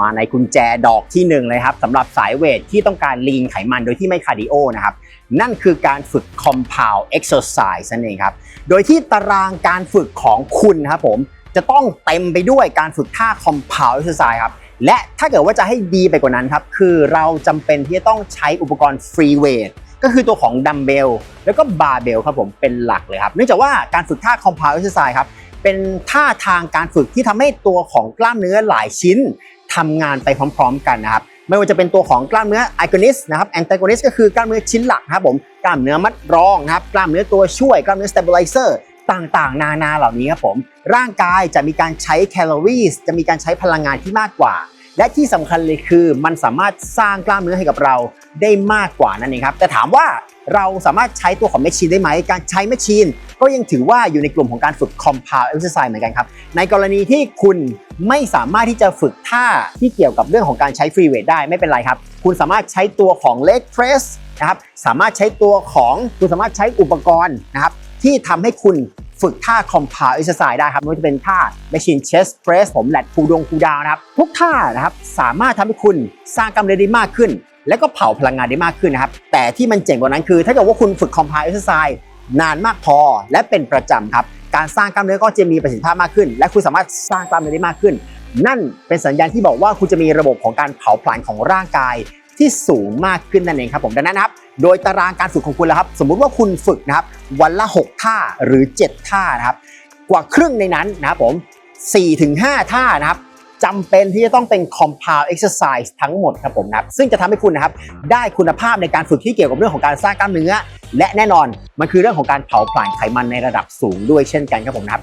มาในกุญแจดอกที่หนึ่งเลยครับสำหรับสายเวทที่ต้องการลีนไขมันโดยที่ไม่คาร์ดิโอนะครับนั่นคือการฝึก compound exercise นั่นเองครับโดยที่ตารางการฝึกของคุณครับผมจะต้องเต็มไปด้วยการฝึกท่า compound exercise ครับและถ้าเกิดว่าจะให้ดีไปกว่านั้นครับคือเราจำเป็นที่จะต้องใช้อุปกรณ์ free weight ก็คือตัวของดัมเบลแล้วก็บาร์เบลครับผมเป็นหลักเลยครับ เนื่องจากว่าการฝึกท่า compound exercise ครับเป็นท่าทางการฝึกที่ทำให้ตัวของกล้ามเนื้อหลายชิ้น ทำงานไปพร้อม ๆ กันนะครับไม่ว่าจะเป็นตัวของกล้ามเนื้อ agonist นะครับ antagonist ก็คือกล้ามเนื้อชิ้นหลักครับผมกล้ามเนื้อมัดรองนะครับกล้ามเนื้อตัวช่วยกล้ามเนื้อ stabilizer ต่างๆ นานาเหล่านี้ครับผมร่างกายจะมีการใช้แคลอรี่จะมีการใช้พลังงานที่มากกว่า และที่สำคัญเลยคือมันสามารถสร้างกล้ามเนื้อให้กับเราได้มากกว่านั่นเองครับแต่ถามว่าเราสามารถใช้ตัวของแมชชีนได้ไหมการใช้แมชชีน ก็ยังถือว่าอยู่ในกลุ่มของการฝึก compound exercise เหมือนกันครับ ในกรณีที่คุณไม่สามารถที่จะฝึกท่าที่เกี่ยวกับเรื่องของการใช้ free weight ได้ไม่เป็นไรครับ คุณสามารถใช้ตัวของ leg press นะครับสามารถใช้ตัวของคุณสามารถใช้อุปกรณ์นะครับที่ทำให้คุณฝึกท่า compound exercise ได้ครับไม่ว่าจะเป็นท่า machine chest press ผม lat pull down pull down นะครับ ทุกท่านะครับสามารถทำให้คุณสร้างกล้ามเนื้อได้มากขึ้น และก็เผาพลังงานได้มากขึ้นนะครับ แต่ที่มันเจ๋งกว่านั้นคือ ถ้าเกิดว่าคุณฝึก compound exercise นานมากพอและเป็นประจำครับ การสร้างกล้ามเนื้อก็จะมีประสิทธิภาพมากขึ้น และคุณสามารถสร้างกล้ามเนื้อได้มากขึ้น นั่นเป็นสัญญาณที่บอกว่าคุณจะมีระบบของการเผาผลาญของร่างกายที่สูงมากขึ้นนั่นเองครับผมดังนั้นนะครับโดยตารางการฝึกของคุณแล้วครับสมมุติว่าคุณฝึกนะครับวันละ 6 ท่าหรือ 7 ท่านะครับกว่าครึ่งในนั้นนะครับผม4-5 ท่านะครับ จำเป็นที่จะต้องเป็น compound exercise ทั้งหมดครับผมนับซึ่งจะทำให้คุณนะครับได้คุณภาพในการฝึกที่เกี่ยวกับเรื่องของการสร้างกล้ามเนื้อ และแน่นอนมันคือเรื่องของการเผาผลาญไขมันในระดับสูงด้วยเช่นกันครับผมนะครับ